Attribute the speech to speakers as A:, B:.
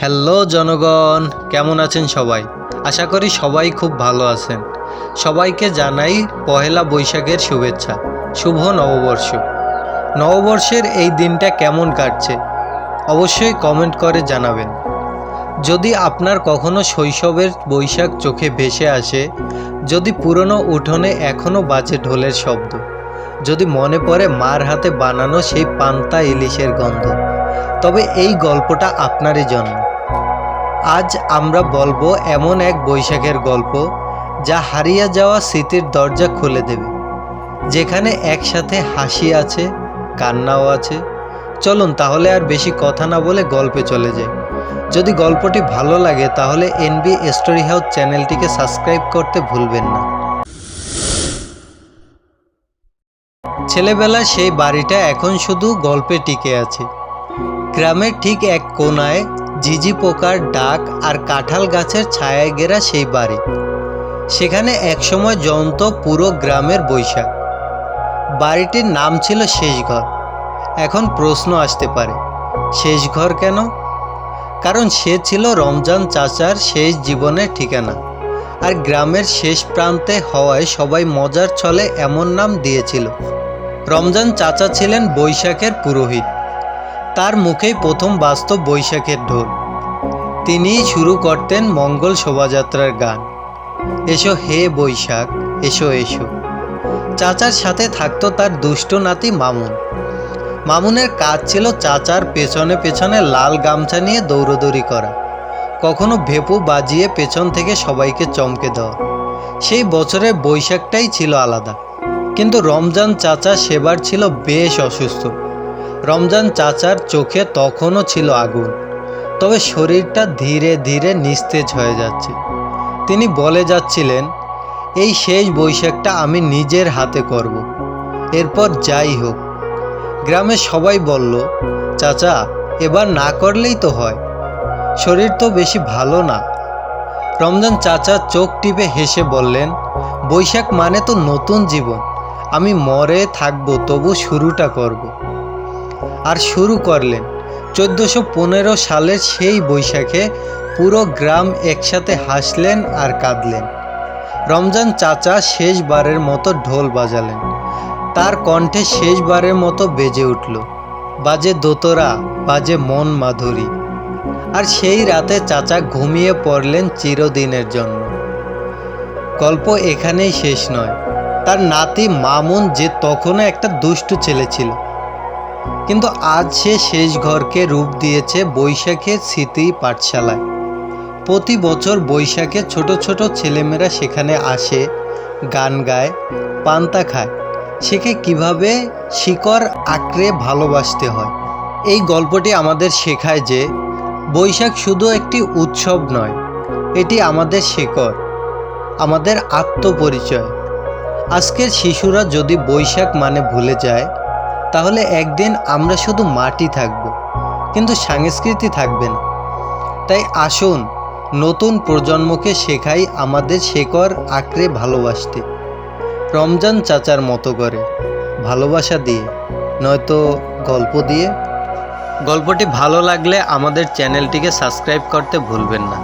A: Hello জনগণ, কেমন আছেন সবাই? আশা করি সবাই খুব ভালো আছেন। সবাইকে জানাই পহেলা বৈশাখের শুভেচ্ছা। শুভ নববর্ষ। নববর্ষের এই দিনটা কেমন কাটছে? অবশ্যই কমেন্ট করে জানাবেন। যদি আপনার কখনো শৈশবের বৈশাখ চোখে ভেসে আসে, যদি পুরনো উঠোনে এখনও বাজে ঢোলের শব্দ, যদি মনে পড়ে মার হাতে বানানো সেই পান্তা ইলিশের গন্ধ তবে এই গল্পটা আপনারই জন্য। আজ আমরা বলব এমন এক বৈশাখের গল্প যা হারিয়ে যাওয়া স্মৃতির দরজা খুলে দেবে, যেখানে একসাথে হাসি আছে, কান্নাও আছে। চলুন তাহলে আর বেশি কথা না বলে গল্পে চলে যাই। যদি গল্পটি ভালো লাগে তাহলে এনবি স্টোরি হাউস চ্যানেলটিকে সাবস্ক্রাইব করতে ভুলবেন না। ছেলেবেলার সেই বাড়িটা এখন শুধু গল্পে টিকে আছে। গ্রামের ঠিক এক কোনায় ঝিঝি পোকার ডাক আর কাঁঠাল গাছের ছায়ায় ঘেরা সেই বাড়ি। সেখানে একসময় জন্ত পুরো গ্রামের বৈশাখ। বাড়িটির নাম ছিল শেষঘর। এখন প্রশ্ন আসতে পারে, শেষঘর কেন? কারণ সে ছিল রমজান চাচার শেষ জীবনের ঠিকানা। আর গ্রামের শেষ প্রান্তে হওয়ায় সবাই মজার ছলে এমন নাম দিয়েছিল। রমজান চাচা ছিলেন বৈশাখের পুরোহিত। তার মুখেই প্রথম বাস্তব বৈশাখের ঢোল। তিনিই শুরু করতেন মঙ্গল শোভাযাত্রার গান। এসো হে বৈশাখ, এসো এসো। চাচার সাথে থাকতো তার দুষ্ট নাতি মামুন। মামুনের কাজ ছিল চাচার পেছনে পেছনে লাল গামছা নিয়ে দৌড়দৌড়ি করা। কখনো ভেপু বাজিয়ে পেছন থেকে সবাইকে চমকে দেওয়া। সেই বছরের বৈশাখটাই ছিল আলাদা। কিন্তু রমজান চাচা সেবার ছিল বেশ অসুস্থ। রমজান চাচার চোখে তখনও ছিল আগুন। তবে শরীরটা ধীরে ধীরে নিস্তেজ হয়ে যাচ্ছে। তিনি বলে যাচ্ছিলেন, এই শেষ বৈশাখটা আমি নিজের হাতে করব। এরপর যাই হোক। গ্রামের সবাই বলল, চাচা, এবার না করলেই তো হয়। শরীর তো বেশি ভালো না। রমজান চাচা চোখ টিপে হেসে বললেন, বৈশাখ মানে তো নতুন জীবন। আমি মরে থাকব, তবু শুরুটা করব। আর শুরু করলেন। চোদ্দোশো পনেরো সালের সেই বৈশাখে পুরো গ্রাম একসাথে হাসলেন আর কাঁদলেন। রমজান চাচা শেষবারের মতো ঢোল বাজালেন। তার কণ্ঠে শেষবারের মতো বেজে উঠল। বাজে দোতরা, বাজে মন মাধুরী। আর সেই রাতে চাচা ঘুমিয়ে পড়লেন চিরদিনের জন্য। গল্প এখানেই শেষ নয়। তার নাতি মামুন যে তখনও একটা দুষ্টু ছেলে ছিল। কিন্তু আজ সে শেষ ঘরকে রূপ দিয়েছে বৈশাখের স্মৃতি পাঠশালায়। প্রতি বছর বৈশাখে ছোট ছোট ছেলেমেয়েরা সেখানে আসে, গান গায়, পান্তা খায়। শেখে কীভাবে শিকড় আঁকড়ে ভালোবাসতে হয়? এই গল্পটি আমাদের শেখায় যে বৈশাখ শুধু একটি উৎসব নয়, এটি আমাদের শেকড়, আমাদের আত্মপরিচয়। আজকের শিশুরা যদি বৈশাখ মানে ভুলে যায় তাহলে একদিন আমরা শুধু মাটি থাকব, কিন্তু সংস্কৃতি থাকবে না। তাই আসুন, নতুন প্রজন্মকে শেখাই আমাদের শেকড় আঁকড়ে ভালোবাসতে। রমজান চাচার মতো করে, ভালোবাসা দিয়ে, নয়তো গল্প দিয়ে। গল্পটি ভালো লাগলে আমাদের চ্যানেলটিকে সাবস্ক্রাইব করতে ভুলবেন না।